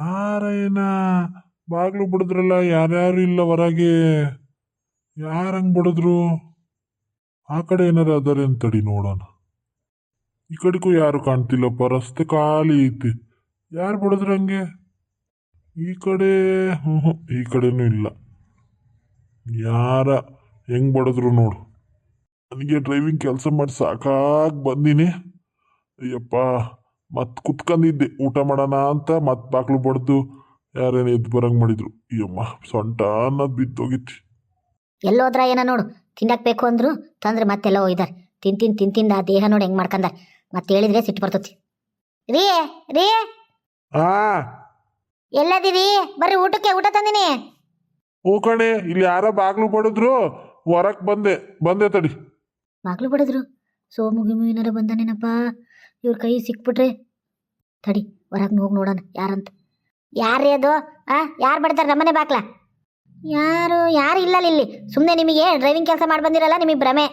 ಯಾರೇನ ಬಾಗ್ಲು ಬಿಡಿದ್ರಲ್ಲ, ಯಾರ್ಯಾರು ಇಲ್ಲ ಹೊರಗೆ? ಯಾರಂಗ್ ಬಿಡಿದ್ರು? ಆ ಕಡೆ ಏನಾರ ಅದಾರೆ ಅಂತಡಿ ನೋಡೋಣ. ಈ ಕಡೆಗೂ ಯಾರು ಕಾಣ್ತಿಲ್ಲಪ್ಪ, ರಸ್ತೆ ಖಾಲಿ ಐತಿ. ಯಾರು ಬಿಡಿದ್ರು ಹಂಗೆ? ಈ ಕಡೆ ಹ್ಞೂ ಹ್ಞೂ ಈ ಕಡೆನೂ ಇಲ್ಲ. ಯಾರ ಹೆಂಗ್ ಬಡಿದ್ರು ನೋಡು. ನನಗೆ ಡ್ರೈವಿಂಗ್ ಕೆಲಸ ಮಾಡಿ ಸಾಕಾಗಿ ಬಂದೀನಿ. ಅಯ್ಯಪ್ಪ. ಮತ್ತೆ ಕುತ್ಕೊಂಡಿದ್ದೆ ಊಟ ಮಾಡೋಣ ಅಂತ ಮತ್ತೆ ಬಾಕ್ಲು ಬಡ್ದು ಯಾರೇನು ಎದ್ದು ಬರಂಗ್ ಮಾಡಿದ್ರು. ಅಯ್ಯಮ್ಮ ಸೊಂಟ ಅನ್ನೋದು ಬಿದ್ದೋಗಿತ್ತು. ಎಲ್ಲೋದ್ರ ಏನ ನೋಡು ತಿನ್ನಕ್ ಬೇಕು ಅಂದ್ರು ತಂದ್ರೆ ಮತ್ತೆಲ್ಲ ಹೋಯ್ದಾರೆ ತಿನ್ ತಿನ್ ತಿನ್ ತಿಂದ ಆ ದೇಹ ನೋಡಿ ಹೆಂಗ್ ಮಾಡ್ಕಂದ ಮತ್ತೆ ಹೇಳಿದ್ರೆ ಸಿಟ್ಟು ಬರ್ತತಿ. ರೀ ರೀ. ಆ. ಎಲ್ಲದಿರಿ? ಬರ್ರಿ ಊಟಕ್ಕೆ ಊಟ ತಂದಿನಿ. ಕಣೆ ಇಲ್ಲಿ ಯಾರ ಬಾಗ್ಲು ಬಡಿದ್ರು ಹೊರಕ್ ಬಂದೆ. ಬಂದೆ ತಡಿ. ಬಾಗ್ಲು ಬಡಿದ್ರು? ಸೋಮು ಗಿಮು ಏನಾರ ಬಂದಾನೇನಪ್ಪ? ಇವ್ರ ಕೈ ಸಿಕ್ಬಿಟ್ರೆ ತಡಿ ಹೊರಗೆ ಹೋಗಿ ನೋಡೋಣ ಯಾರಂತ. ಯಾರ್ರೀ ಅದು? ಆ ಯಾರು ಬಡ್ತಾರೆ ನಮ್ಮನೆ ಬಾಕ್ಲ? ಯಾರು ಯಾರು ಇಲ್ಲ ಇಲ್ಲಿ? ಸುಮ್ಮನೆ ನಿಮಗೆ ಡ್ರೈವಿಂಗ್ ಕೆಲಸ ಮಾಡಿ ಬಂದಿರಲ್ಲ ನಿಮಗೆ ಭ್ರಮೆ.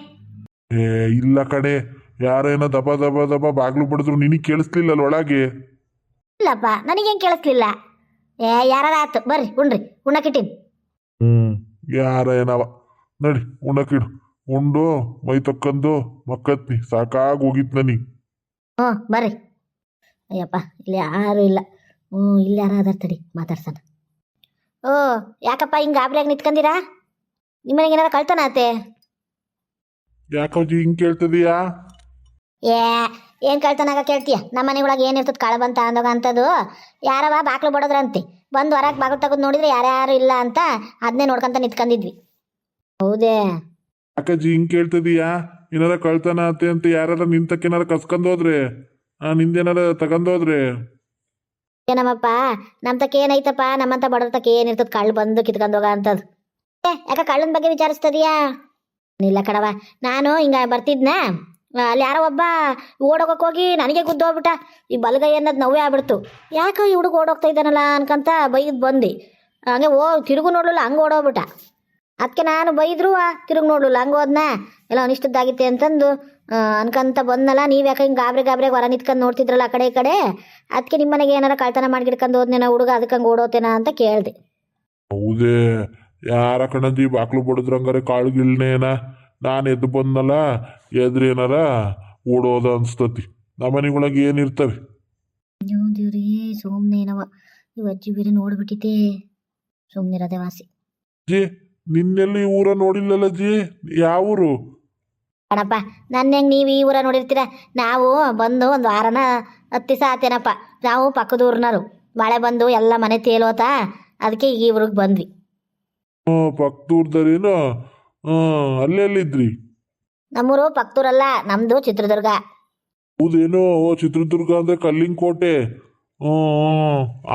ಏ ಇಲ್ಲ ಕಣೆ ಯಾರೇನೋ ದಬ ದಬ ದಬ ಬಾಗ್ಲು ಬಡಿದ್ರು ನಿನಗೆ ಕೇಳಿಸ್ಲಿಲ್ಲ ಒಳಗೆ? ಇಲ್ಲಪ್ಪ ನನಗೇನು ಕೇಳಿಸ್ಲಿಲ್ಲ. ಏ ಯಾರು ಆತು ಬರ್ರಿ ಉಣ್ರಿ ಉಣ್ಣಕ್ಕಿಟ್ಟಿನಿ ಹ್ಮ್. ಯಾರೇನವ? ನಡಿ ಉಣ್ಣಕ್ಕಿಡು ಉಂಡು ಮೈ ತಕ್ಕಂದು ಮಕ್ಕತ್ನಿ ಸಾಕಾಗಿ ಹೋಗಿತ್ತು ನನಗೆ. ಹ್ಞೂ ಬರ್ರಿ. ಅಯ್ಯಪ್ಪ ಇಲ್ಲಿ ಯಾರು ಇಲ್ಲ. ಹ್ಞೂ ಇಲ್ಲಿ ಯಾರು ಅದಾರ ತಡಿ ಮಾತಾಡ್ಸೋಣ. ಓ ಯಾಕಪ್ಪ ಹಿಂಗೆ ಗಾಬರಿಯಾಗಿ ನಿಂತ್ಕೊಂಡಿರಾ? ನಿಮ್ಮನೆಗೆ ಏನಾರ ಕಳ್ತಾನ ಆತೆ ಯಾಕೌಜಿ ಹಿಂಗೆ ಕೇಳ್ತಿದೀಯಾ? ಏ ಏನು ಕಳ್ತನಾಗ ಕೇಳ್ತೀಯ? ನಮ್ಮ ಮನೆ ಒಳಗೆ ಏನಿರ್ತದೆ ಕಳ ಬಂತ ಅಂದಾಗ ಅಂಥದ್ದು ಯಾರವ ಬಾಕ್ಲು ಬಡೋದ್ರಂತೆ. ಬಂದು ಹೊರಗೆ ಬಾಗಿಲು ತೆಗೆದು ನೋಡಿದ್ರೆ ಯಾರ್ಯಾರು ಇಲ್ಲ ಅಂತ ಅದನ್ನೇ ನೋಡ್ಕೊಂತ ನಿಂತ್ಕೊಂಡಿದ್ವಿ ಹೌದೇ? ಅಕ್ಕಜ್ಜಿ ಹಿಂಗೆ ಕೇಳ್ತಿದೀಯಾ? ಏನಾರ ಕಳ್ತನ ಆತೆ ಅಂತ ನಿಂತಕ್ಕೆ ಏನಾರ ಕಸ್ಕೊಂಡೋದ್ರೆ ಆ ನಿಂದೇನಾರ ತಗೊಂಡೋದ್ರೆ ಏನಮ್ಮಪ್ಪ ನಮ್ ತಕ ಏನೈತಪ್ಪ? ನಮ್ಮಂತ ಬಡವ್ರ ತಕ ಏನಿರ್ತದ ಕಳ್ಳ ಬಂದು ಕಿತ್ಕೊಂಡ್ ಹೋಗ ಅಂತದ್. ಏ, ಯಾಕ ಕಳ್ಳನ ಬಗ್ಗೆ ವಿಚಾರಿಸ್ತದಿಯಾ? ಇಲ್ಲ ಕಡವ ನಾನು ಹಿಂಗ ಬರ್ತಿದ್ನ ಅಲ್ಲಿ ಯಾರೋ ಒಬ್ಬ ಓಡೋಗಕ್ಕೆ ಹೋಗಿ ನನಗೆ ಗುದ್ದೋಗ್ಬಿಟ್ಟ ಈ ಬಲಗೈ ಅನ್ನೋದು ನೋವೇ ಆಗ್ಬಿಡ್ತು. ಯಾಕೆ ಈ ಹುಡುಗ ಓಡೋಗ್ತಾ ಇದ್ದಾನಲ್ಲ ಅನ್ಕಂತ ಬೈದ್ ಬಂದು ಹಂಗೆ ಓ, ತಿರುಗು ನೋಡ್ಲಿಲ್ಲ, ಹಂಗೆ ಓಡೋಗ್ಬಿಟ್ಟ. ಅದಕ್ಕೆ ನಾನು ಬೈದ್ರು ತಿರುಗು ನೋಡ್ಲಿಲ್ಲ, ಹಂಗೆ ಹೋದ್ನ. ಎಲ್ಲ ಅನಿಷ್ಟದ್ದಾಗಿತ್ತೆ ಅಂತಂದು. ಅನ್ಕಂತ ಬಂದ್ನಲ್ಲ ನೀವು ಯಾಕೆ ಹಿಂಗೆ ಗಾಬ್ರಿ ಗಾಬ್ರಿ ಹೊರ ನಿಂತ್ಕೊಂಡು ನೋಡ್ತಿದ್ರಲ್ಲ ಆ ಕಡೆ ಈ ಕಡೆ? ಅದಕ್ಕೆ ನಿಮ್ಮ ಮನೆಗೆ ಏನಾರ ಕಳ್ತನ ಮಾಡ್ಗಿಡ್ಕೊಂಡು ಹೋದ್ನೇನ ಹುಡುಗ ಅದಕ್ಕೆ ಹಂಗೆ ಓಡೋತೇನ ಅಂತ ಕೇಳಿದೆ. ಹೌದೇ ಯಾರ ಕಣದಿ ಬಾಕ್ಲು ಬಡಿದ್ರಂಗಾರೆ ಕಾಳು ಗಿಳ್ನೇನ ನಾನು ಎದ್ದು ಬಂದಲ್ಲ ಎದ್ರೇನಾರ ಓಡೋದ ಅನ್ಸ್ತತಿ. ನಮ್ಮನೆಗೊಳಗೆ ಏನಿರ್ತವೆ ಅಯ್ಯೋ ಏನವ ಇವ್ ಅಜ್ಜಿ ಬೇರೆ ನೋಡ್ಬಿಟ್ಟಿದ್ದೆ. ಸುಮ್ಮನಿರದೆ ವಾಸಿ. ಜಿ ನಿನ್ನೆಲ್ಲಿ ಈ ಊರ ನೋಡಿಲ್ಲಲ್ಲ ಜಿ ಯಾವ ಊರು ಕಣಪ್ಪ ನನ್ನ ಹೆಂಗೆ ನೀವು ಈ ಊರ ನೋಡಿರ್ತೀರ? ನಾವು ಬಂದು ಒಂದು ವಾರನ ಹತ್ತು ದಿವಸ ಆತೇನಪ್ಪ ನಾವು ಪಕ್ಕದ ಊರ್ನರು ಮಳೆ ಬಂದು ಎಲ್ಲ ಮನೆ ತೇಲೋತ ಅದಕ್ಕೆ ಈಗ ಈ ಊರಿಗೆ ಬಂದ್ವಿ. ಹ್ಞೂ ಪಕ್ಕದೂರ್ದರೇನು? ಅಲ್ಲೆಲ್ಲಿದ್ರಿ ನಮ್ಮೂರು ಪಕ್ಕದೂರಲ್ಲ ನಮ್ಮದು ಚಿತ್ರದುರ್ಗ. ಹೌದೇನೋ ಓ ಚಿತ್ರದುರ್ಗ ಅಂದ್ರೆ ಕಲ್ಲಿನ ಕೋಟೆ.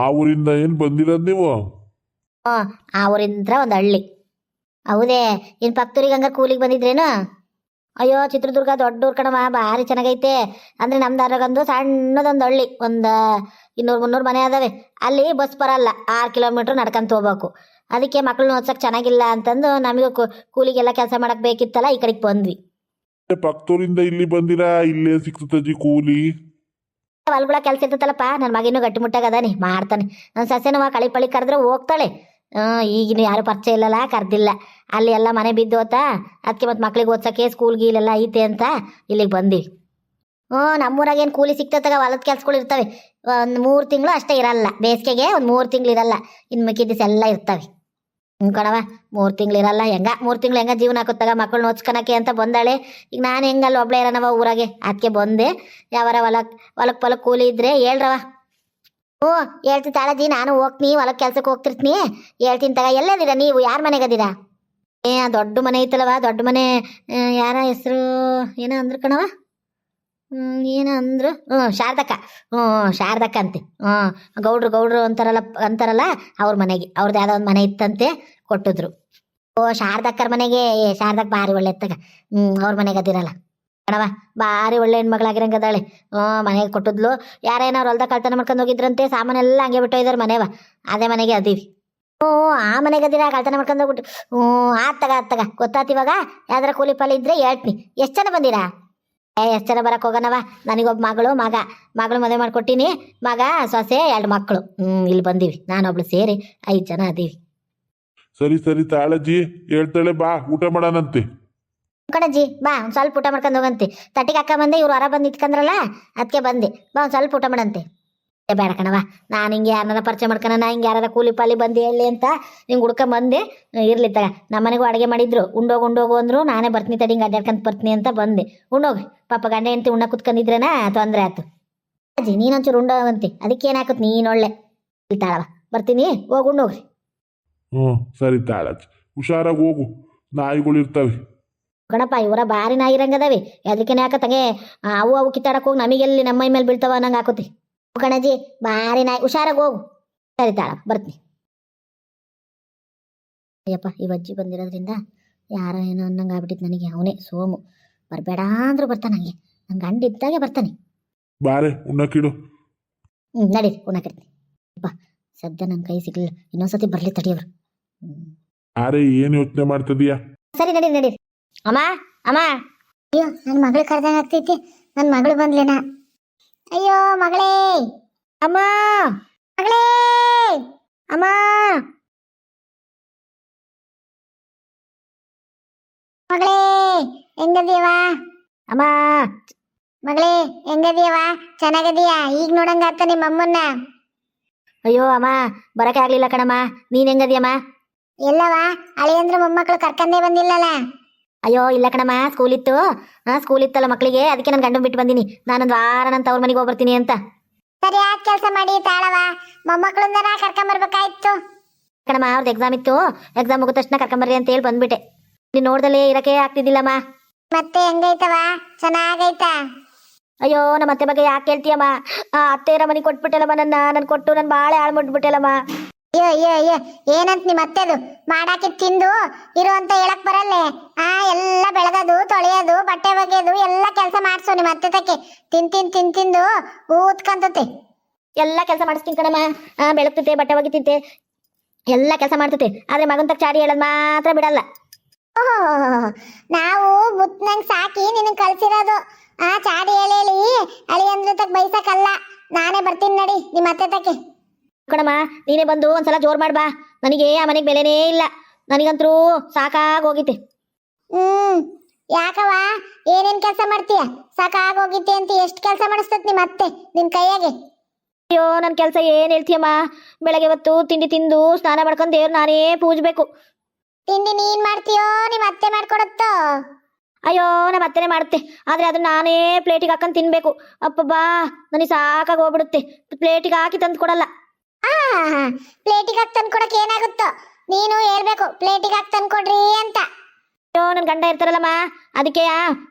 ಆ ಊರಿಂದ ಏನು ಬಂದಿರೋದು ನೀವು? ಹ್ಞೂ ಆ ಊರಿಂದ ಒಂದು ಹಳ್ಳಿ. ಹೌದೇ ಇನ್ನು ಪಕ್ಕದೂರಿಗೆ ಹಂಗ ಕೂಲಿಗೆ ಬಂದಿದ್ರೇನು? ಅಯ್ಯೋ ಚಿತ್ರದುರ್ಗ ದೊಡ್ಡ ಊರ್ ಕಣವ ಭಾರಿ ಚೆನ್ನಾಗೈತೆ. ಅಂದ್ರೆ ನಮ್ದು ದಾರಗೊಂದು ಸಣ್ಣದೊಂದು ಹಳ್ಳಿ ಒಂದು ಇನ್ನೂರು ಮುನ್ನೂರು ಮನೆ ಅದಾವೆ. ಅಲ್ಲಿ ಬಸ್ ಬರಲ್ಲ ಆರು ಕಿಲೋಮೀಟ್ರ್ ನಡ್ಕೊಂತ ಹೋಗ್ಬೇಕು. ಅದಕ್ಕೆ ಮಕ್ಕಳನ್ನ ಓದ್ಸಕ್ ಚೆನ್ನಾಗಿಲ್ಲ ಅಂತಂದು ನಮಗೆ ಕೂಲಿಗೆಲ್ಲ ಕೆಲಸ ಮಾಡಕ್ಕೆ ಬೇಕಿತ್ತಲ್ಲ ಈ ಕಡೆಗೆ ಬಂದ್ವಿ. ಪಕ್ತೂರಿಂದ ಇಲ್ಲಿ ಬಂದಿರಾ? ಇಲ್ಲೇ ಸಿಕ್ತಜ್ಜಿ ಕೂಲಿ. ಹೊಲ್ಗಳ ಕೆಲಸ ಇರ್ತೈತಲ್ಲಪ್ಪ ನನ್ನ ಮಗಿನೂ ಗಟ್ಟಿಮುಟ್ಟಾಗ ಅದಾನೆ ಮಾಡ್ತಾನೆ. ನನ್ನ ಸಸ್ಯನವ ಕಳಿ ಪಳಿ ಕರೆದ್ರೆ ಹೋಗ್ತಾಳೆ. ಈಗಿನ ಯಾರು ಪರಿಚಯ ಇಲ್ಲಲ್ಲ, ಕರ್ದಿಲ್ಲ. ಅಲ್ಲಿ ಎಲ್ಲ ಮನೆ ಬಿದ್ದು ಹೋತಾ ಅದಕ್ಕೆ ಮತ್ತೆ ಮಕ್ಳಿಗೆ ಓದ್ಸಕ್ಕೆ ಸ್ಕೂಲ್ ಗೀಲೆಲ್ಲ ಐತೆ ಅಂತ ಇಲ್ಲಿಗೆ ಬಂದಿ. ಹ್ಞೂ, ನಮ್ಮೂರಾಗ ಏನು ಕೂಲಿ ಸಿಗ್ತದಾಗ ಹೊಲದ ಕೆಲ್ಸಗಳು ಇರ್ತವೆ. ಒಂದು ಮೂರು ತಿಂಗಳು ಅಷ್ಟೇ ಇರಲ್ಲ, ಬೇಸಿಗೆಗೆ ಒಂದು ಮೂರು ತಿಂಗಳು ಇರಲ್ಲ. ಇನ್ನು ಮಿಕ್ಕಿದ ಎಲ್ಲ ಇರ್ತವೆ. ಹ್ಞೂ ಕಣವ ಮೂರು ತಿಂಗಳು ಇರಲ್ಲ, ಹೆಂಗ? ಮೂರು ತಿಂಗಳು ಹೆಂಗ ಜೀವನ ಹಾಕುತ್ತಾಗ ಮಕ್ಕಳು ಓದ್ಸ್ಕೊಳಕ್ಕೆ ಅಂತ ಬಂದಾಳೆ. ಈಗ ನಾನು ಹೆಂಗಲ್ಲಿ, ಒಬ್ಳೆ ಇರೋನವ ಊರಾಗೆ. ಅದಕ್ಕೆ ಬಂದೆ. ಯಾವಾರ ಹೊಲಕ್ಕೆ ಹೊಲಕ್ಕೆ ಪೊಲಕ್ಕೆ ಕೂಲಿ ಇದ್ರೆ ಹೇಳ್ರವ ಹ್ಞೂ ಹೇಳ್ತೀನಿ ತಾಳಜಿ ನಾನು ಹೋಗ್ತೀನಿ ಹೊಲಕ್ಕೆ ಕೆಲ್ಸಕ್ಕೆ ಹೋಗ್ತಿರ್ತೀನಿ. ಹೇಳ್ತೀನಿ ತಗ, ಎಲ್ಲದಿರ ನೀವು, ಯಾರ ಮನೆಗದಿರ? ಏ ದೊಡ್ಡ ಮನೆ ಐತಲ್ಲವ ದೊಡ್ಡ ಮನೆ ಯಾರ ಹೆಸರು, ಏನೋ ಅಂದ್ರು ಕಣವ ಏನ ಅಂದ್ರು? ಹ್ಞೂ ಶಾರದಕ್ಕ. ಹ್ಞೂ ಶಾರದಕ್ಕ ಅಂತೆ. ಹ್ಞೂ ಗೌಡ್ರು ಗೌಡ್ರು ಅಂತಾರಲ್ಲ ಅಂತಾರಲ್ಲ, ಅವ್ರ ಮನೆಗೆ ಅವ್ರದ್ದು ಯಾವುದೋ ಒಂದು ಮನೆ ಇತ್ತಂತೆ, ಕೊಟ್ಟಿದ್ರು. ಓ, ಶಾರದಕ್ಕರ ಮನೆಗೆ ಶಾರದಕ್ಕ ಭಾರಿ ಒಳ್ಳೆ ತಗ. ಹ್ಞೂ ಅವ್ರ ಮನೆಗೆ ಅದಿರಲ್ಲ ಕಣವ ಭಾರಿ ಒಳ್ಳೆ ಹೆಣ್ಮಗಳಾಗಿರಂಗದಾಳೆ. ಹ್ಞೂ, ಮನೆಗೆ ಕೊಟ್ಟಿದ್ಲು. ಯಾರೇನಾರು ಹೊಲ್ದಾಗ ಕಳ್ತನ ಮಾಡ್ಕೊಂಡು ಹೋಗಿದ್ರಂತೆ ಸಾಮಾನೆಲ್ಲ ಹಂಗೆ ಬಿಟ್ಟೋಯ್ದಾರೆ ಮನೆವ ಅದೇ ಮನೆಗೆ ಅದೀವಿ. ಹ್ಞೂ, ಆ ಮನೆಗೆ ಅದಿರ ಕಳ್ತನ ಮಾಡ್ಕೊಂಡು ಹೋಗ್ಬಿಟ್ಟು. ಹ್ಞೂ, ಆತಗ ತಗ ಗೊತ್ತಾತಿವಾಗ ಯಾವ್ದಾರ ಕೂಲಿ ಪಾಲಿ ಇದ್ರೆ ಹೇಳ್ತೀನಿ ಎಷ್ಟು ಜನ ಬಂದಿರಾ? ಏ, ಎಷ್ಟು ಜನ ಬರಕ್ಕೆ ಹೋಗೋಣವ ನನಗೊಬ್ಬ ಮಗಳು, ಮಗ. ಮಗಳು ಮದುವೆ ಮಾಡಿಕೊಟ್ಟಿನಿ. ಮಗ, ಸೊಸೆ, ಎರಡು ಮಕ್ಕಳು ಹ್ಞೂ, ಇಲ್ಲಿ ಬಂದೀವಿ. ನಾನೊಬ್ಳು ಸೇರಿ ಐದು ಜನ ಅದೀವಿ. ಸರಿ ಸರಿ ತಾಳಜ್ಜಿ. ಹೇಳ್ತಾಳೆ, ಬಾ, ಊಟ ಮಾಡೋಣಂತೆ. ಕಣಜ್ಜಿ, ಬಾ, ಒಂದ್ ಸ್ವಲ್ಪ ಊಟ ಮಾಡ್ಕೊಂಡು ಹೋಗಂತೆ. ತಟ್ಟಿಗೆ ಹಾಕ ಬಂದೆ, ಇವ್ರು ಹೊರ ಬಂದು ನಿಂತ್ಕೊಂಡ್ರಲ್ಲ ಅದಕ್ಕೆ ಬಂದೆ. ಬಾ, ಒಂದ್ ಸ್ವಲ್ಪ ಊಟ ಮಾಡಂತೆ. ಬೇಡ ಕಣವ ನಾನು ಹಿಂಗೆ ಯಾರನ್ನ ಪರಿಚಯ ಮಾಡ್ಕೊಣ ಹಿಂಗೆ ಯಾರಾರ ಕೂಲಿ ಪಾಲಿ ಬಂದು ಹೇಳಿ ಅಂತ ನಿಂಗೆ ಹುಡ್ಕೊಂಡ್ ಬಂದೆ. ಇರ್ಲಿ ತಗ. ನಮ್ಮನೆಗೂ ಅಡುಗೆ ಮಾಡಿದ್ರು. ಉಂಡೋಗಿ ಉಂಡೋಗು ಅಂದ್ರು, ನಾನೇ ಬರ್ತೀನಿ ತಡಿ, ಹಿಂಗೆ ಅಡ್ಡಾಡ್ಕೊಂತ ಬರ್ತೀನಿ ಅಂತ ಬಂದೆ. ಉಣ್ಣೋಗಿ ಪಾಪ ಗಂಡ ಹೆಂಡತಿ ಉಣ್ಣ ಕುತ್ಕೊಂಡಿದ್ರೇನಾ, ತೊಂದರೆ ಆಯ್ತು ಅಜ್ಜಿ ನೀನೊಂಚೂರು ಉಂಡೋಗಂತಿ ಅದಕ್ಕೆ ನೀನು ನೀನೊಳ್ಳೆ ತಾಳವ ಬರ್ತೀನಿ. ಹೋಗಿ ಉಣ್ಣೋಗ್ರಿ ಹ್ಞೂ ಸರಿ ತಾಳಜ್ಜಿ. ಹುಷಾರಾಗಿ ಹೋಗು. ನಾಯಿಗಳು ಇರ್ತವೆ ಗಣಪ ಇವರ ಬಾರಿ ನಾ ಇರಂಗದವೆ ಅದಕ್ಕೆ ಯಾಕ ತಂಗೆ ಅವು ಅವು ಕಿತ್ತಾಡಕ್ ಹೋಗಿ ನಮಗೆಲ್ಲಿ ನಮ್ಮ ಮೇಲೆ ಬೀಳ್ತಾವ ನಂಗೆ ಹಾಕೋತಿ ಗಣಜಿ ಬಾರಿ ನಾಯಿ. ಹುಷಾರಾಗಿ ಹೋಗು. ಸರಿ ತಾಳ ಬರ್ತೀನಿ. ಅಯ್ಯಪ್ಪ ಈ ಅಜ್ಜಿ ಬಂದಿರೋದ್ರಿಂದ ಯಾರ ಏನೋ ಅನ್ನಂಗೆ ಆಗ್ಬಿಟ್ಟಿತ್ತು ನನಗೆ. ಅವನೇ ಸೋಮು. ಬರಬೇಡ ಅಂದ್ರೂ ಬರ್ತಾನೆ ಹಂಗೆ. ನನ್ನ ಗಂಡ ಇದ್ದಾಗೆ ಬರ್ತಾನೆ. ಬಾರೆ ಉಣ್ಣಕ್ಕಿಡು ಹ್ಞೂ ನಡೀರಿ ಉಣ್ಣಾಕಿರ್ತೀನಿ ಅಪ್ಪ ಸದ್ಯ ನನ್ನ ಕೈ ಸಿಗ್ಲಿಲ್ಲ. ಇನ್ನೊಂದ್ಸತಿ ಬರಲಿ ತಡಿಯವ್ರು. ಆರೆ ಏನು ಯೋಚನೆ ಮಾಡ್ತಿದೀಯಾ? ಸರಿ ನಡಿ ನಡೀರಿ ಅಮ್ಮ ಅಮ್ಮ. ಅಯ್ಯೋ ನನ್ನ ಮಗಳು ಕರೆದಂಗ ಆಗ್ತೈತಿ. ನನ್ನ ಮಗಳು ಬಂದ್ಲೇನ? ಅಯ್ಯೋ ಮಗಳೇ. ಅಮ್ಮ ಮಗಳೇ. ಅಮ್ಮ. ಮಗಳೇ ಹೆಂಗದೀವಾ ಅಮ್ಮ. ಮಗಳೇ ಹೆಂಗದೀವ ಚೆನ್ನಾಗದೀಯಾ? ಈಗ ನೋಡಂಗ ಆತ ನಿಮ್ಮ ಅಮ್ಮನ್ನ ಅಯ್ಯೋ ಅಮ್ಮ ಬರಕ್ಕೆ ಆಗ್ಲಿಲ್ಲ ಕಣಮ್ಮ. ನೀನ್ ಹೆಂಗದಿಯಮ್ಮ? ಎಲ್ಲವಾ ಹಳೆ ಅಂದ್ರೆ ಮೊಮ್ಮಕ್ಕಳು ಕರ್ಕಂದೇ ಬಂದಿಲ್ಲಲ್ಲ. ಅಯ್ಯೋ ಇಲ್ಲ ಕಣಮ್ಮ ಸ್ಕೂಲ್ ಇತ್ತು ಹಾ ಸ್ಕೂಲ್ ಇತ್ತಲ್ಲ ಮಕ್ಕಳಿಗೆ ಅದಕ್ಕೆ ನಾನು ಗಂಡನ್ ಬಿಟ್ಟು ಬಂದಿನಿ. ನಾನೊಂದು ವಾರ ನನ್ನ ತವ್ರ ಮನೆಗೆ ಹೋಗ್ಬರ್ತೀನಿ ಅಂತ. ಸರಿ ಯಾಕೆ ಕೆಲಸ ಮಾಡಿ ತಾಳವ ಮೊಮ್ಮಕ್ಕಳನ್ನ ಕರ್ಕೊಂಬರ್ಬೇಕಾಯ್ತು ಕಣಮ್ಮ ಅವ್ರದ್ದು ಎಕ್ಸಾಮ್ ಇತ್ತು. ಎಕ್ಸಾಮ್ ಮುಗಿದ ತಕ್ಷಣ ಕರ್ಕೊಂಬರ್ರಿ ಅಂತ ಹೇಳಿ ಬಂದ್ಬಿಟ್ಟೆ. ನೀನ್ ನೋಡ್ದಲ್ಲೇ ಇರಕ್ಕೆ ಆಗ್ತಿದ್ದಿಲ್ಲಮ್ಮ. ಮತ್ತೆ ಹೆಂಗೈತವ ಚೆನ್ನಾಗೈತ? ಅಯ್ಯೋ ನಮ್ಮ ಅತ್ತೆ ಬಗ್ಗೆ ಯಾಕೆ ಹೇಳ್ತೀಯಮ್ಮ ಆ ಇರೋ ಮನೆ ಕೊಟ್ಬಿಟ್ಟಲ್ಲಮ್ಮ ನನ್ನ. ನನ್ ಕೊಟ್ಟು ನನ್ ಬಾಳೆ ಹಾಳು ಮಾಡ್ಬಿಟ್ಟಲ್ಲಮ್ಮ. ಅಯ್ಯೋ ಅಯ್ಯೋ ಅಯ್ಯೋ ಏನಂತ ನಿಮ್ಮ ಅತ್ತೆದು? ಮಾಡಾಕಿ ತಿಂದು ಇರು ಅಂತ ಹೇಳಕ್ ಬರಲ್ಲೇ? ಆ ಎಲ್ಲ ಬೆಳಗದು ತೊಳೆಯೋದು ಬಟ್ಟೆ ಬಗೆಯೋದು ಎಲ್ಲ ಕೆಲಸ ಮಾಡ್ಸು ನಿಮ್ಮ ಅತ್ತೆ ತಕ್ಕೆ. ತಿನ್ ತಿನ್ ತಿನ್ ತಿಂದು ಊದ್ಕಂತತೆ. ಎಲ್ಲ ಕೆಲಸ ಮಾಡಿಸ್ತೀನಿ ಕಣಮ್ಮ. ಆ ಬೆಳಗ್ತತೆ ಬಟ್ಟೆ ಒಗಿತೈತೆ ಎಲ್ಲ ಕೆಲಸ ಮಾಡ್ತತೆ. ಆದ್ರೆ ಮಗನ್ ತಕ್ಕ ಚಾಡಿ ಹೇಳೋದ್ ಮಾತ್ರ ಬಿಡಲ್ಲ. ನಾವು ಮುತ್ನಂಗ್ ಸಾಕಿ ನಿನ್ನ ಕಳ್ಸಿರೋದು. ಆ ಚಾಡಿ ಹೇಳಿ ಅಳಿ ಅಂದ್ರೆ ತಕ್ ಬೈಸಕ್ಕಲ್ಲ ನಾನೇ ಬರ್ತೀನಿ ನಡಿ ನಿಮ್ಮ ಅತ್ತೆ ತಕ್ಕೆ. ಕಣಮ್ಮ ನೀನೇ ಬಂದು ಒಂದ್ಸಲ ಜೋರ್ ಮಾಡ್ಬಾ ನನಗೆ ಆ ಮನೆಗೆ ಬೆಲೆನೇ ಇಲ್ಲ. ನನಗಂತರೂ ಸಾಕಾಗೋಗಿತ್ತೆ. ಹ್ಮ್ ಯಾಕವ ಏನೇನ್ ಕೆಲಸ ಮಾಡ್ತೀಯ? ಸಾಕಾಗೋಗಿತ್ತೆ ಅಂತ ಎಷ್ಟು ಕೆಲಸ ಮಾಡಿಸ್ತತ್ ನಿಮ್ಮ ಅತ್ತೆ ನಿನ್ ಕೈಯಾಗೆ? ಅಯ್ಯೋ ನನ್ನ ಕೆಲಸ ಏನ್ ಹೇಳ್ತೀಯಮ್ಮ? ಬೆಳಗ್ಗೆ ಹೊತ್ತು ತಿಂಡಿ ತಿಂದು ಸ್ನಾನ ಮಾಡ್ಕೊಂಡು ದೇವ್ರು ನಾನೇ ಪೂಜ್ಬೇಕು. ತಿಂಡಿ ನೀನ್ ಮಾಡ್ತೀಯೋ ನಿಮ್ಮ ಅತ್ತೆ ಮಾಡ್ಕೊಡತ್ತೋ? ಅಯ್ಯೋ ನಮ್ಮ ಅತ್ತೆನೇ ಮಾಡುತ್ತೆ. ಆದ್ರೆ ಅದನ್ನ ನಾನೇ ಪ್ಲೇಟಿಗೆ ಹಾಕೊಂಡು ತಿನ್ಬೇಕು. ಅಪ್ಪ ಬಾ ನನಗೆ ಸಾಕಾಗಿ ಹೋಗ್ಬಿಡುತ್ತೆ. ಪ್ಲೇಟಿಗೆ ಹಾಕಿ ತಂದು ಕೊಡಲ್ಲ. ಪ್ಲೇಟಿಗೆ ಹಾಕಿ ತಂದು ಕೊಡಕ್ಕೆ ಏನಾಗುತ್ತೋ? ನೀನು ಹೇಳ್ಬೇಕು ಪ್ಲೇಟಿಗೆ ಹಾಕಿ ತಂದು ಕೊಡ್ರಿ ಅಂತ. ಅಯ್ಯೋ ನನ್ನ ಗಂಡ ಇರ್ತಾರಲ್ಲಮ್ಮ. ಅದಕ್ಕೆ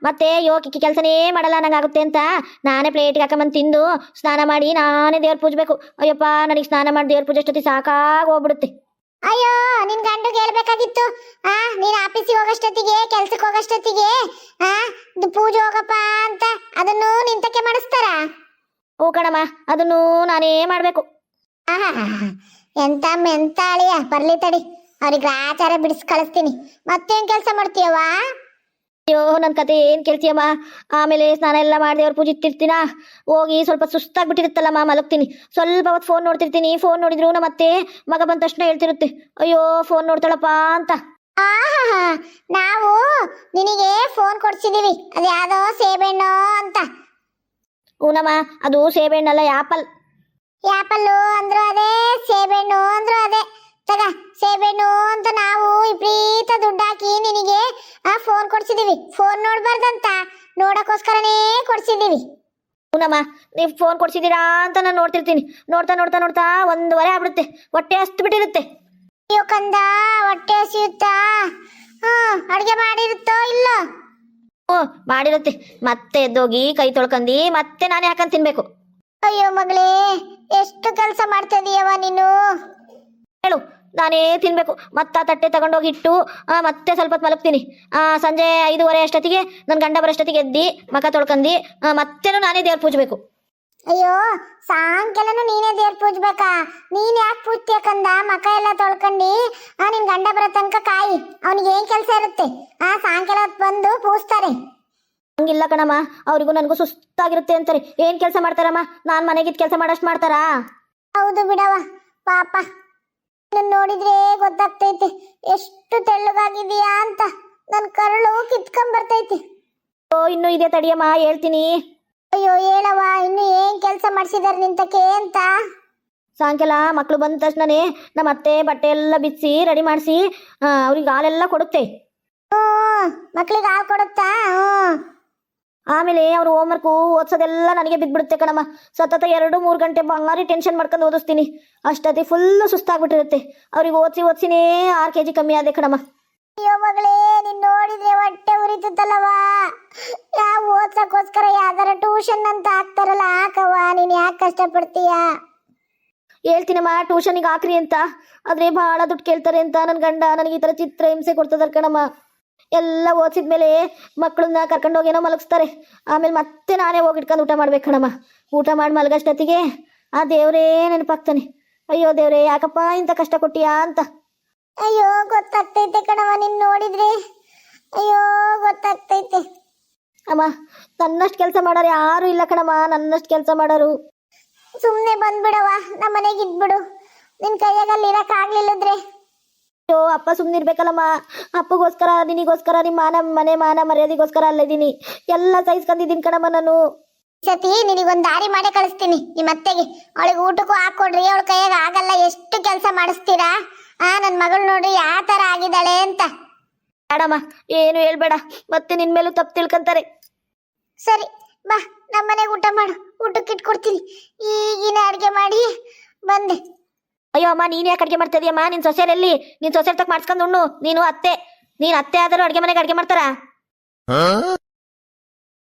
ಮತ್ತೆ ಯೋಕಿಕ್ಕಿ ಕೆಲಸನೇ ಮಾಡಲ್ಲ ನಂಗಾಗುತ್ತೆ ಅಂತ. ನಾನೇ ಪ್ಲೇಟಿಗೆ ಹಾಕೊಂಬಂದು ತಿಂದು ಸ್ನಾನ ಮಾಡಿ ನಾನೇ ದೇವ್ರ ಪೂಜ್ಬೇಕು ಅಯ್ಯಪ್ಪ ನನಗೆ ಸ್ನಾನ ಮಾಡಿ ದೇವ್ರ ಪೂಜೆ ಅಷ್ಟೊತ್ತಿ ಸಾಕಾಗಿ ಹೋಗ್ಬಿಡುತ್ತೆ. ಅಯ್ಯೋ ನಿನ್ ಗಂಡುಗೆ ಹೇಳ್ಬೇಕಾಗಿತ್ತು. ಆ ನೀನ್ ಆಫೀಸಿಗೆ ಹೋಗಷ್ಟೊತ್ತಿಗೆ ಕೆಲ್ಸಕ್ಕೆ ಹೋಗಷ್ಟೊತ್ತಿಗೆ ಆ ಪೂಜೆ ಹೋಗಪ್ಪ ಅಂತ ಅದನ್ನು ನಿಂತಕ್ಕೆ ಮಾಡಿಸ್ತಾರ? ಓ ಕಣಮ್ಮ ಅದನ್ನು ನಾನೇ ಮಾಡ್ಬೇಕು. ಎಂತ ಮೆಂತ ಅಳಿಯ ಬರ್ಲಿ ತಡಿ. ಅವ್ರಿಗೆ ಆಚಾರ ಬಿಡಿಸಿ ಕಳಿಸ್ತೀನಿ. ಮತ್ತೇನ್ ಕೆಲಸ ಮಾಡ್ತೀಯವ್ವ? ಅಯ್ಯೋ ನನ್ನ ಕತೆ ಏನ್ ಕೇಳ್ತೀಯಮ್ಮ? ಆಮೇಲೆ ಸ್ನಾನ ಎಲ್ಲ ಮಾಡಿದೆ ಅವ್ರು ಪೂಜೆ ಇಟ್ಟಿರ್ತೀನ? ಹೋಗಿ ಸ್ವಲ್ಪ ಸುಸ್ತಾಗ್ಬಿಟ್ಟಿರುತ್ತಲ್ಲಮ್ಮ ಮಲಗ್ತೀನಿ. ಸ್ವಲ್ಪ ಹೊತ್ತು ಫೋನ್ ನೋಡ್ತಿರ್ತೀನಿ. ಫೋನ್ ನೋಡಿದ್ರು ನಮ್ಮ ಮತ್ತೆ ಮಗ ಬಂದ ತಕ್ಷಣ ಹೇಳ್ತಿರುತ್ತೆ. ಅಯ್ಯೋ ಫೋನ್ ನೋಡ್ತಾಳಪ್ಪ ಅಂತ. ನಾವು ನಿನಗೆ ಫೋನ್ ಕೊಡ್ಸಿದೀವಿ. ಅದು ಯಾವ್ದೋ ಸೇಬೆಣ್ಣು ಅಂತ. ಊನಮ್ಮ ಅದು ಸೇಬೆಣ್ಣಲ್ಲ ಆಪಲ್ ಅಂದ್ರು ಅದೇ, ಸೇಬೆಣ್ಣು ಅಂದ್ರು ಅದೇ. ತಗ, ಸೇಬೆಣ್ಣು ಅಂತ ನಾವು ವಿಪರೀತ ದುಡ್ಡಾಕಿ ನಿನಗೆ, ಆ ಫೋನ್ ಕೊಡ್ಸಿದೀವಿ. ಫೋನ್ ನೋಡ್ಬಾರ್ದಂತ. ನೋಡಕ್ಕೋಸ್ಕರನೇ ಕೊಡ್ಸಿದೀವಿ. ಪೂನಮ್ಮ, ನೀವು ಫೋನ್ ಕೊಡ್ಸಿದ್ದೀರಾ ಅಂತ ನಾನು ನೋಡ್ತಿರ್ತೀನಿ. ನೋಡ್ತಾ ನೋಡ್ತಾ ನೋಡ್ತಾ ಒಂದೂವರೆ ಆಗ್ಬಿಡುತ್ತೆ. ಹೊಟ್ಟೆ ಹಸ್ತು ಬಿಟ್ಟಿರುತ್ತೆ. ಅಯ್ಯೋ ಕಂದ, ಹೊಟ್ಟೆ ಹಸಿಯುತ್ತಾ? ಹಾ ಅಡುಗೆ ಮಾಡಿರುತ್ತೋ ಇಲ್ಲ? ಓ ಮಾಡಿರುತ್ತೆ. ಮತ್ತೆ ಎದ್ದೋಗಿ ಕೈ ತೊಳ್ಕಂದು ಮತ್ತೆ ನಾನೇ ಹಾಕಂತ ತಿನ್ಬೇಕು? ಅಯ್ಯೋ ಮಗಳೇ ಎಷ್ಟು ಕೆಲಸ ಮಾಡ್ತಾ ಇದೀಯವ ನೀನು? ಹೇಳು ನಾನೇ ತಿನ್ಬೇಕು. ಮತ್ತೆ ಆ ತಟ್ಟೆ ತಗೊಂಡೋಗಿ ಇಟ್ಟು ಆ, ಮತ್ತೆ ಸ್ವಲ್ಪ ಹೊತ್ತು ಮಲಗ್ತೀನಿ. ಆ, ಸಂಜೆ ಐದೂವರೆ ಅಷ್ಟೊತ್ತಿಗೆ ನನ್ನ ಗಂಡ ಬರೋಷ್ಟೊತ್ತಿಗೆ ಎದ್ದಿ ಮಕ ತೊಳ್ಕಂದು ಮತ್ತೇನು ನಾನೇ ದೇವ್ರ ಪೂಜಬೇಕು ಅಯ್ಯೋ ಸಾಯಂಕಾಲನು ನೀನೇ ದೇವ್ರ ಪೂಜ್ಬೇಕಾ ನೀನ್ ಯಾಕೆ ಪೂಜ್ತೀಯ ಕಂದ ಮಕ ಎಲ್ಲ ತೊಳ್ಕಂಡು ಆ ನಿನ್ ಗಂಡ ಬರೋ ತನಕ ಕಾಯಿ. ಅವನಿಗೆ ಏನ್ ಕೆಲಸ ಇರುತ್ತೆ? ಆ ಸಾಯಂಕಾಲ ಹೊತ್ತು ಬಂದು ಪೂಜ್ತಾರೆ. ಹಂಗಿಲ್ಲ ಕಣಮ್ಮ. ಅವ್ರಿಗೂ ನನಗೂ ಸುಸ್ತಾಗಿರುತ್ತೆ ಅಂತಾರೆ. ಏನ್ ಕೆಲಸ ಮಾಡ್ತಾರಮ್ಮ? ನಾನ್ ಮನೆಗಿದ್ ಕೆಲಸ ಮಾಡಷ್ಟು ಮಾಡ್ತಾರಾ? ಹೌದು ಬಿಡವ ಪಾಪ. ನೋಡಿದ್ರೆ ಗೊತ್ತಾಗ್ತೈತೆ. ಎಷ್ಟು ತೆಳ್ಳಗಾಗಿದೀಯಾ ಅಂತ. ನನ್ನ ಕರಳು ಕಿತ್ಕೊಂಡ್ ಬರ್ತೈತಿ. ಓ ಇನ್ನು ಇದೆ ತಡಿಯಮ್ಮ. ಹೇಳ್ತೀನಿ. ಅಯ್ಯೋ ಹೇಳವ ಇನ್ನು ಏನ್ ಕೆಲಸ ಮಾಡಿಸಿದಾರೆ ನಿಂತಕ್ಕೆ ಅಂತ. ಸಾಯಂಕಾಲ ಮಕ್ಳು ಬಂದ ತಕ್ಷಣನೇ ನಮ್ಮ ಅತ್ತೆ ಬಟ್ಟೆ ಎಲ್ಲ ಬಿಚ್ಚಿ ರೆಡಿ ಮಾಡಿಸಿ ಅವ್ರಿಗೆ ಹಾಲೆಲ್ಲ ಕೊಡುತ್ತೆ. ಹ್ಞೂ ಮಕ್ಳಿಗೆ ಹಾಲು ಕೊಡುತ್ತಾ? ಹ್ಮ್. ಆಮೇಲೆ ಅವ್ರ ಹೋಮ್ವರ್ಕು ಓದ್ಸೋದೆಲ್ಲ ನನಗೆ ಬಿದ್ಬಿಡುತ್ತೆ ಕಣಮ್ಮ. ಸತತ ಎರಡು ಮೂರು ಗಂಟೆ ಬಂಗಾರಿ ಟೆನ್ಷನ್ ಮಾಡ್ಕೊಂಡು ಓದಿಸ್ತೀನಿ. ಅಷ್ಟೊತ್ತಿ ಫುಲ್ಲು ಸುಸ್ತಾಗ್ಬಿಟ್ಟಿರುತ್ತೆ. ಅವ್ರಿಗೆ ಓದಿಸಿ ಓದಿಸಿನೇ ಆರು ಕೆ ಜಿ ಕಮ್ಮಿ ಆದೆ ಕಣಮ್ಮ. ಅಯ್ಯೋ ಮಗಳೇ ನೀನ್ ನೋಡಿದ್ರೆ ಹೊಟ್ಟೆ ಉರಿತತ್ತಲ್ಲವ ಯಾವ ಓದ್ಸಕ್ಕೋಸ್ಕರ ಯಾವ್ದಾರ ಟ್ಯೂಷನ್ ಅಂತ ಹಾಕ್ತಾರಲ್ಲ ಹಾಕವ್ವ. ನೀನ್ ಯಾಕೆ ಕಷ್ಟಪಡ್ತೀಯ? ಹೇಳ್ತೀನಮ್ಮ ಟ್ಯೂಷನಿಗೆ ಹಾಕ್ರಿ ಅಂತ. ಆದ್ರೆ ಬಹಳ ದುಡ್ಡು ಕೇಳ್ತಾರೆ ಅಂತ ನನ್ನ ಗಂಡ. ನನಗೆ ಈ ಥರ ಚಿತ್ರ ಹಿಂಸೆ ಕೊಡ್ತಿದಾರೆ ಕಣಮ್ಮ. ಎಲ್ಲ ಓದಿಸಿದ್ಮೇಲೆ ಮಕ್ಕಳನ್ನ ಕರ್ಕೊಂಡು ಏನೋ ಮಲಗಿಸ್ತಾರೆ. ಆಮೇಲೆ ಮತ್ತೆ ನಾನೇ ಹೋಗಿ ಇಟ್ಕೊಂಡು ಊಟ ಮಾಡ್ಬೇಕು ಕಣಮ್ಮ. ಊಟ ಮಾಡಿ ಮಲಗಷ್ಟೊತ್ತಿಗೆ ಆ ದೇವರೇ ನೆನಪಾಗ್ತಾನೆ. ಅಯ್ಯೋ ದೇವ್ರೇ ಯಾಕಪ್ಪ ಇಂಥ ಕಷ್ಟ ಕೊಟ್ಟಿಯಾ ಅಂತ. ಅಯ್ಯೋ ಗೊತ್ತಾಗ್ತೈತೆ ಕಣವ ನಿನ್ನ ನೋಡಿದ್ರೆ. ಅಯ್ಯೋ ಗೊತ್ತಾಗ್ತೈತೆ. ಅಮ್ಮ ನನ್ನಷ್ಟು ಕೆಲಸ ಮಾಡೋರು ಯಾರು ಇಲ್ಲ ಕಣಮ್ಮ ನನ್ನಷ್ಟು ಕೆಲಸ ಮಾಡೋರು. ಸುಮ್ಮನೆ ಬಂದ್ಬಿಡವ ನಮ್ಮ ಮನೆಗೆ ಇದ್ಬಿಡು. ನಿನ್ ಕೈಯಾಗಲ್ಲಿ ಇರಕ್ ಆಗ್ಲಿಲ್ಲದ್ರೆ ಅಯ್ಯೋ ಅಪ್ಪ ಸುಮ್ಮನಿರ್ಬೇಕಲ್ಲಮ್ಮ ಅಪ್ಪಗೋಸ್ಕರ ನಿನಗೋಸ್ಕರ ನಿಮ್ಮ ಮಾನ ಮನೆ ಮಾನ ಮರ್ಯಾದೆಗೋಸ್ಕರ ಅಲ್ಲಿದ್ದೀನಿ ಎಲ್ಲ ಸಹಿಸ್ಕೊಂಡಿದ್ದೀನಿ ಕಣಮ್ಮ ನಾನು. ಸತಿ ನಿನಗೊಂದು ದಾರಿ ಮಾಡೇ ಕಳಿಸ್ತೀನಿ. ನಿಮ್ಮ ಅತ್ತೆಗೆ ಅವಳಿಗೆ ಊಟಕ್ಕೂ ಹಾಕೊಡ್ರಿ ಅವಳ ಕೈಯಾಗ ಆಗಲ್ಲ ಎಷ್ಟು ಕೆಲಸ ಮಾಡಿಸ್ತೀರಾ? ಆ ನನ್ನ ಮಗಳು ನೋಡ್ರಿ ಯಾವ ತರ ಆಗಿದ್ದಾಳೆ ಅಂತ. ಬೇಡಮ್ಮ ಏನು ಹೇಳ್ಬೇಡ. ಮತ್ತೆ ನಿನ್ ಮೇಲೂ ತಪ್ಪು ತಿಳ್ಕಂತಾರೆ. ಸರಿ ಬಾ ನಮ್ಮ ಮನೆಗೆ ಊಟ ಮಾಡು. ಊಟಕ್ಕೆ ಇಟ್ಕೊಡ್ತೀನಿ ಈಗಿನ ಅಡುಗೆ ಮಾಡಿ ಬಂದೆ. ಅಯ್ಯೋ ಅಮ್ಮ, ನೀನ್ ಯಾಕೆ ಅಡ್ಗೆ ಮಾಡ್ತಾ ನಿನ್ ಸೊಸೆಯಲ್ಲಿ ನಿನ್ ಸೊಸೆ ತಕ್ ಮಾಡ್ಸ್ಕೊಂಡು ಉಣ್ಣು. ನೀನು ಅತ್ತೆ. ನೀನ್ ಅತ್ತೆ ಆದರೂ ಅಡ್ಗೆ ಮನೆಗೆ ಅಡ್ಗೆ ಮಾಡ್ತಾರಾ?